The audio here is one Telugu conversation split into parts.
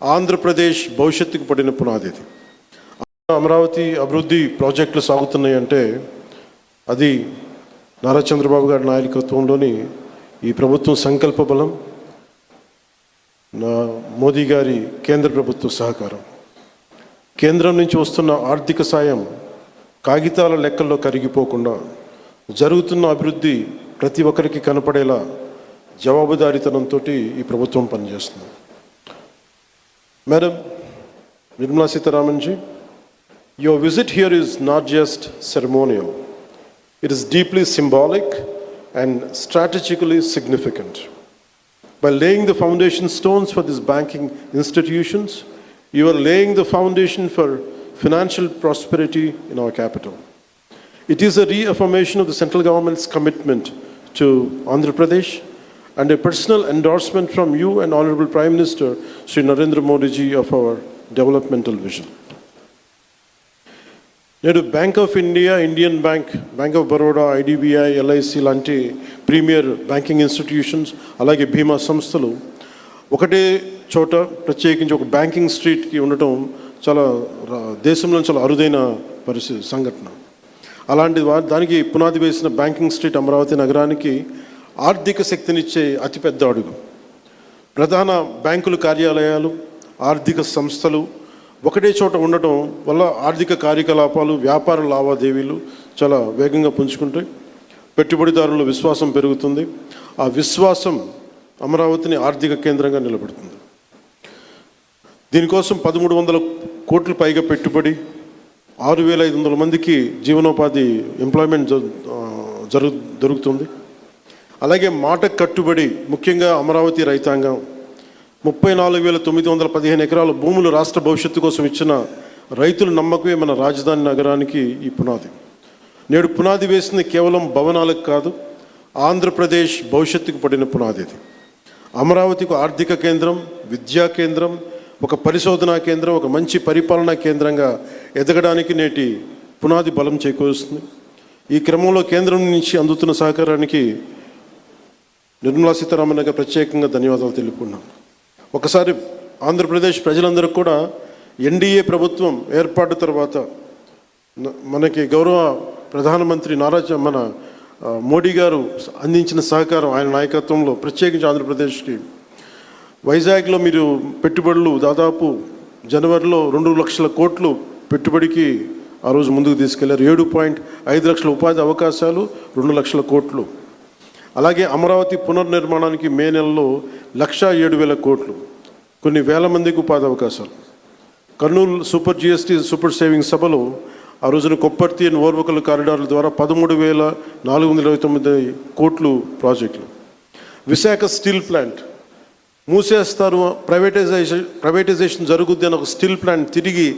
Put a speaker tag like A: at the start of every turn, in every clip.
A: ఆంధ్రప్రదేశ్ భవిష్యత్తుకు పడిన పునాది ఇది అమరావతి అభివృద్ధి ప్రాజెక్టులు సాగుతున్నాయి అంటే అది నారా చంద్రబాబు గారి నాయకత్వంలోని ఈ ప్రభుత్వం సంకల్ప బలం నా మోదీ గారి కేంద్ర ప్రభుత్వ సహకారం. కేంద్రం నుంచి వస్తున్న ఆర్థిక సాయం కాగితాల లెక్కల్లో కరిగిపోకుండా జరుగుతున్న అభివృద్ధి ప్రతి ఒక్కరికి కనపడేలా జవాబుదారీతనంతో ఈ ప్రభుత్వం పనిచేస్తుంది. Madam Nirmala Sitaramanji, your visit here is not just ceremonial, it is deeply symbolic and strategically significant. By laying the foundation stones for these banking institutions, you are laying the foundation for financial prosperity in our capital. It is a reaffirmation of the central government's commitment to Andhra Pradesh and a personal endorsement from you and Honorable Prime Minister Sri Narendra Modi ji of our developmental vision. నేడు Bank of India Indian Bank Bank of Baroda IDBI LIC లాంటి ప్రీమియర్ బ్యాంకింగ్ ఇన్స్టిట్యూషన్స్ అలాగే బీమా సంస్థలు ఒకటే చోట ప్రత్యేకించి ఒక బ్యాంకింగ్ స్ట్రీట్కి ఉండటం చాలా దేశంలో చాలా అరుదైన పరిస్థితి సంఘటన అలాంటి దానికి పునాది వేసిన బ్యాంకింగ్ స్ట్రీట్ అమరావతి నగరానికి ఆర్థిక శక్తినిచ్చే అతిపెద్ద అడుగు. ప్రధాన బ్యాంకుల కార్యాలయాలు ఆర్థిక సంస్థలు ఒకటే చోట ఉండటం వల్ల ఆర్థిక కార్యకలాపాలు వ్యాపార లావాదేవీలు చాలా వేగంగా పుంజుకుంటాయి. పెట్టుబడిదారుల విశ్వాసం పెరుగుతుంది. ఆ విశ్వాసం అమరావతిని ఆర్థిక కేంద్రంగా నిలబెడుతుంది. దీనికోసం పదమూడు వందల కోట్ల పైగా పెట్టుబడి ఆరు వేల ఐదు వందల మందికి జీవనోపాధి ఎంప్లాయ్మెంట్ జరు జరు దొరుకుతుంది. అలాగే మాట కట్టుబడి ముఖ్యంగా అమరావతి రైతాంగం. ముప్పై నాలుగు వేల తొమ్మిది వందల పదిహేను ఎకరాల భూములు రాష్ట్ర భవిష్యత్తు కోసం ఇచ్చిన రైతుల నమ్మకమే మన రాజధాని నగరానికి ఈ పునాది. నేడు పునాది వేసింది కేవలం భవనాలకు కాదు ఆంధ్రప్రదేశ్ భవిష్యత్తుకు పడిన పునాది ఇది. అమరావతికి ఆర్థిక కేంద్రం విద్యా కేంద్రం ఒక పరిశోధనా కేంద్రం ఒక మంచి పరిపాలనా కేంద్రంగా ఎదగడానికి నేటి పునాది బలం చేకూరుస్తుంది. ఈ క్రమంలో కేంద్రం నుంచి అందుతున్న సహకారానికి నిర్మలా సీతారామన్ గారు ప్రత్యేకంగా ధన్యవాదాలు తెలుపుకున్నాం. ఒకసారి ఆంధ్రప్రదేశ్ ప్రజలందరూ కూడా ఎన్డీఏ ప్రభుత్వం ఏర్పాటు తర్వాత మనకి గౌరవ ప్రధానమంత్రి నారా మన మోడీ గారు అందించిన సహకారం ఆయన నాయకత్వంలో ప్రత్యేకించి ఆంధ్రప్రదేశ్కి. వైజాగ్లో మీరు పెట్టుబడులు దాదాపు జనవరిలో రెండు లక్షల కోట్లు పెట్టుబడికి ఆ రోజు ముందుకు తీసుకెళ్ళారు. ఏడు పాయింట్ ఐదు లక్షల ఉపాధి అవకాశాలు రెండు లక్షల కోట్లు. అలాగే అమరావతి పునర్నిర్మాణానికి మే నెలలో లక్షా ఏడు వేల కోట్లు. కొన్ని వేల మందికి ఉపాధి అవకాశాలు. Kurnool super GST super saving సభలో ఆ రోజున కొప్పర్తి అండ్ ఓర్వకల్ కారిడార్ల ద్వారా పదమూడు వేల నాలుగు వందల ఇరవై తొమ్మిది కోట్లు ప్రాజెక్టులు. Visakha steel plant. మూసేస్తారు privatisation privatisation జరుగుద్ది అని ఒక స్టీల్ ప్లాంట్ తిరిగి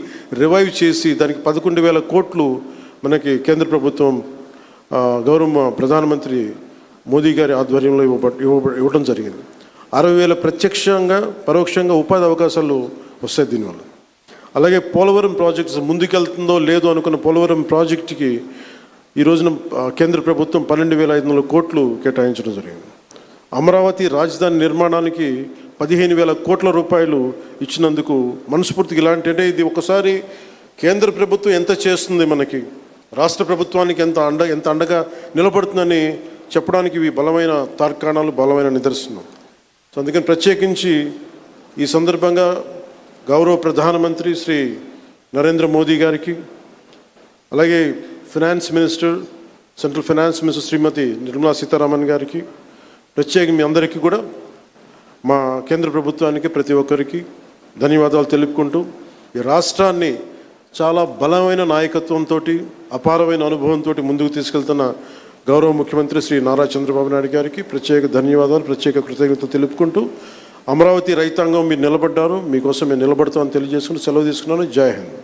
A: రివైవ్ చేసి దానికి పదకొండు వేల కోట్లు మనకి కేంద్ర ప్రభుత్వం గౌరవ ప్రధానమంత్రి మోదీ గారి ఆధ్వర్యంలో ఇవ్వ ఇవ్వబ- ఇవ్వడం జరిగింది. అరవై వేల ప్రత్యక్షంగా పరోక్షంగా ఉపాధి అవకాశాలు వస్తాయి దీనివల్ల. అలాగే పోలవరం ప్రాజెక్ట్స్ ముందుకెళ్తుందో లేదో అనుకున్న పోలవరం ప్రాజెక్టుకి ఈ రోజున కేంద్ర ప్రభుత్వం పన్నెండు వేల ఐదు వందల కోట్లు కేటాయించడం జరిగింది. అమరావతి రాజధాని నిర్మాణానికి పదిహేను వేల కోట్ల రూపాయలు ఇచ్చినందుకు మనస్ఫూర్తిగా ఇలాంటి అంటే ఇది ఒకసారి కేంద్ర ప్రభుత్వం ఎంత చేస్తుంది మనకి రాష్ట్ర ప్రభుత్వానికి ఎంత అండ ఎంత అండగా నిలబడుతుందని చెప్పడానికి ఇవి బలమైన తార్కాణాలు బలమైన నిదర్శనం. సో అందుకని ప్రత్యేకించి ఈ సందర్భంగా గౌరవ ప్రధానమంత్రి శ్రీ నరేంద్ర మోదీ గారికి అలాగే finance minister central finance minister Shrimati Nirmala Sitharaman గారికి ప్రత్యేకం మీ అందరికీ కూడా మా కేంద్ర ప్రభుత్వానికి ప్రతి ఒక్కరికి ధన్యవాదాలు తెలుపుకుంటూ ఈ రాష్ట్రాన్ని చాలా బలమైన నాయకత్వంతో అపారమైన అనుభవంతో ముందుకు తీసుకెళ్తున్న గౌరవ ముఖ్యమంత్రి శ్రీ నారా చంద్రబాబు నాయుడు గారికి ప్రత్యేక ధన్యవాదాలు ప్రత్యేక కృతజ్ఞత తెలుపుకుంటూ అమరావతి రైతాంగం మీరు నిలబడ్డారు మీకోసం మేము నిలబడతామని తెలియజేసుకుంటూ సెలవు తీసుకున్నాను. జై హింద్.